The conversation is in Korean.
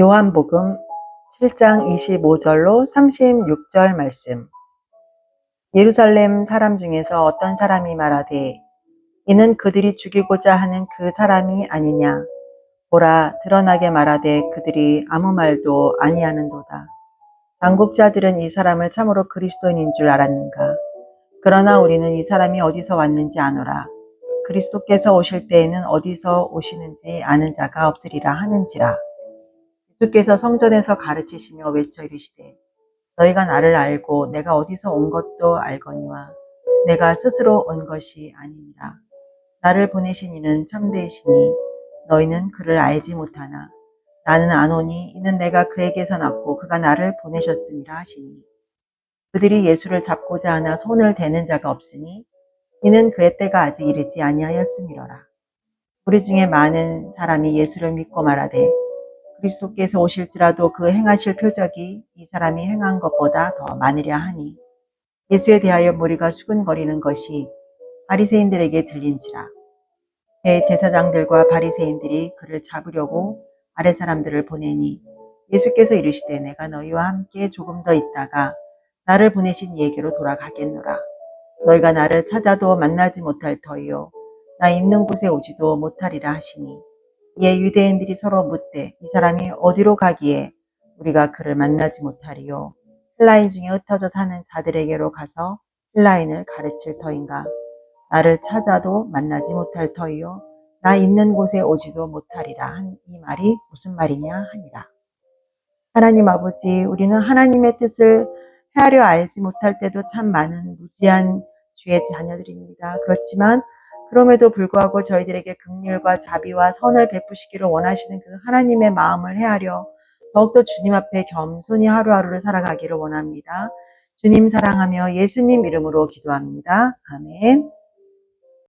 요한복음 7장 25절로 36절 말씀. 예루살렘 사람 중에서 어떤 사람이 말하되 이는 그들이 죽이고자 하는 그 사람이 아니냐 보라 드러나게 말하되 그들이 아무 말도 아니하는도다. 당국자들은 이 사람을 참으로 그리스도인인 줄 알았는가 그러나 우리는 이 사람이 어디서 왔는지 아노라 그리스도께서 오실 때에는 어디서 오시는지 아는 자가 없으리라 하는지라 예수께서 성전에서 가르치시며 외쳐 이르시되 너희가 나를 알고 내가 어디서 온 것도 알거니와 내가 스스로 온 것이 아니니라. 나를 보내신 이는 참되시니 너희는 그를 알지 못하나 나는 아노니 이는 내가 그에게서 났고 그가 나를 보내셨음이라 하시니. 그들이 예수를 잡고자 하나 손을 대는 자가 없으니 이는 그의 때가 아직 이르지 아니하였음이로라. 우리 중에 많은 사람이 예수를 믿고 말하되 그리스도께서 오실지라도 그 행하실 표적이 이 사람이 행한 것보다 더 많으랴 하니 예수에 대하여 머리가 수근거리는 것이 바리새인들에게 들린지라. 대제사장들과 바리새인들이 그를 잡으려고 아래 사람들을 보내니 예수께서 이르시되 내가 너희와 함께 조금 더 있다가 나를 보내신 이에게로 돌아가겠노라. 너희가 나를 찾아도 만나지 못할 터이요 나 있는 곳에 오지도 못하리라 하시니 이에 유대인들이 서로 묻되 이 사람이 어디로 가기에 우리가 그를 만나지 못하리요? 헬라인 중에 흩어져 사는 자들에게로 가서 헬라인을 가르칠 터인가? 나를 찾아도 만나지 못할 터이요? 나 있는 곳에 오지도 못하리라 한 이 말이 무슨 말이냐 하니라. 하나님 아버지 우리는 하나님의 뜻을 헤아려 알지 못할 때도 참 많은 무지한 주의 자녀들입니다. 그렇지만 그럼에도 불구하고 저희들에게 긍휼과 자비와 선을 베푸시기를 원하시는 그 하나님의 마음을 헤아려 더욱더 주님 앞에 겸손히 하루하루를 살아가기를 원합니다. 주님 사랑하며 예수님 이름으로 기도합니다. 아멘.